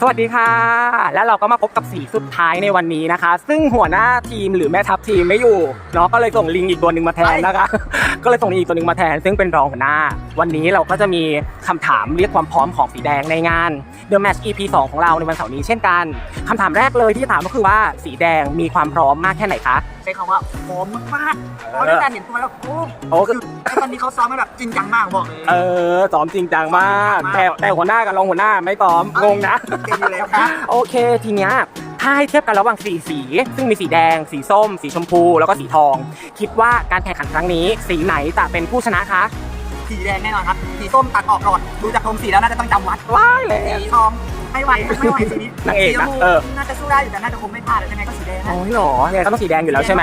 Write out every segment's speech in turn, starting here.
สวัสดีค่ะ แล้วเราก็มาพบกับสีสุดท้ายในวันนี้นะคะ ซึ่งหัวหน้าทีมหรือแม่ทัพทีมไม่อยู่เนาะก็เลยส่งลิงอีกตัวหนึ่งมาแทนนะคะ ก็เลยส่งลิงอีกตัวหนึ่งมาแทน ซึ่งเป็นรองหัวหน้า วันนี้เราก็จะมีคำถามเรียกความพร้อมของสีแดงในงาน The Match EP 2 ของเราในวันเสาร์นี้เช่นกันคำถามแรกเลยที่จะถามก็คือว่าสีแดงมีความพร้อมมากแค่ไหนคะใช้คำว่าพร้อมมากๆเพราะด้วยการเห็นตัวแล้วโอ้โอ้คือไอ้ตอนนี้เขาซ้อมกันแบบจริงจังมากบอกเลยเออซ้อมจริงจังมาก แต่แต่หัวหน้ากับรองหัวหน้าไม่ซ้อมงงนะเก่งอยู่แล้วครับโอเคทีเนี้ยถ้าให้เทียบกันระหว่างสีสี ซึ่งมีสีแดง สีส้ม สีชมพู แล้วก็สีทอง คิดว่าการแข่งขันครั้งนี้ สีไหนจะเป็นผู้ชนะคะ สีแดงแน่นอนครับ สีส้มตัดออกก่อนดูจากโทนสีแล้วน่าจะต้องจำวัดว้ายเลยสีทองไม่ไหวไม่ไหวสีนี้นางเอกนะเออน่าจะสู้ได้อยู่แต่น่าจะคงไม่พลาดแล้วยังไงก็สีแดงโอ้ยเหรอเนี่ยก็ต้องสีแดงอยู่แล้วใช่ไหม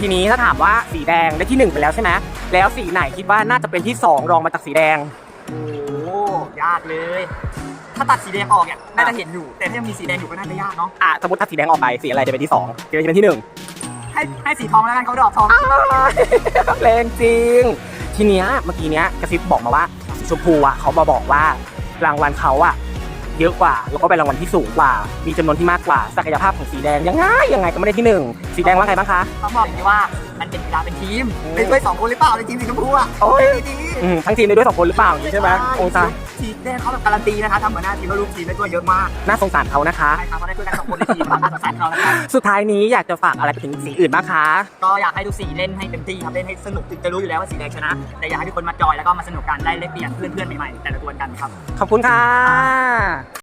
ทีนี้ถ้าถามว่าสีแดงได้ที่หนึ่งไปแล้วใช่ไหมแล้วสีไหนคิดว่าน่าจะเป็นที่สองรองมาจากสีแดงโอ้ยากเลย ถ้าตัดสีแดงออกเนี่ยน่าจะเห็นอยู่ แต่ถ้ายังมีสีแดงอยู่ก็น่าจะยากเนาะอะสมมติถ้าสีแดงออกไปสีอะไรจะเป็นที่สองสีอะไรจะเป็นที่หนึ่งให้ให้สีทองแล้วกันเขาดอกทองแรงจริง ทีเนี้ยเมื่อกี้เนี้ยกระซิบบอกมาว่าสีชมพูอะเขามาบอกว่ารางวัลเขาอะเยอะกว่า แล้วก็เป็นรางวัลที่สูงกว่า มีจำนวนที่มากกว่า ศักยภาพของสีแดงยังไงยังไงก็ไม่ได้ที่หนึ่งสีแดงว่าไงบ้างคะต้องบอกอย่างนี้ว่ามันเป็นกีฬาเป็นทีมโอ้เป็นด้วยสองคนหรือเปล่าในทีมสีชมพูอะโอ้ยดีอืมทั้งทีมได้ด้วยสองคนหรือเปล่าอย่างนี้ใช่ไหมโอ้ย ตายสีแดงเขาแบบการันตีนะคะทำหัวหน้าทีมแล้วลูกทีมได้ด้วยเยอะมากน่าสงสารเขานะคะ ใช่ครับเขาได้ช่วยกันสองคนในทีมความน่าสงสารเขานะครับสุดท้ายนี้อยากจะฝากอะไรไปถึงสีอื่นบ้างคะ ก็อยากให้ทุกสีเล่นให้เต็มที่ครับเล่นให้สนุกถึงจะรู้อยู่แล้วว่าสีแดงชนะ แต่อยากให้ทุกคนมาจอยแล้วก็มาสนุกกันได้เล่นเปลี่ยนเพื่อนๆใหม่ๆแต่ละตัวกันครับ ขอบคุณค่ะ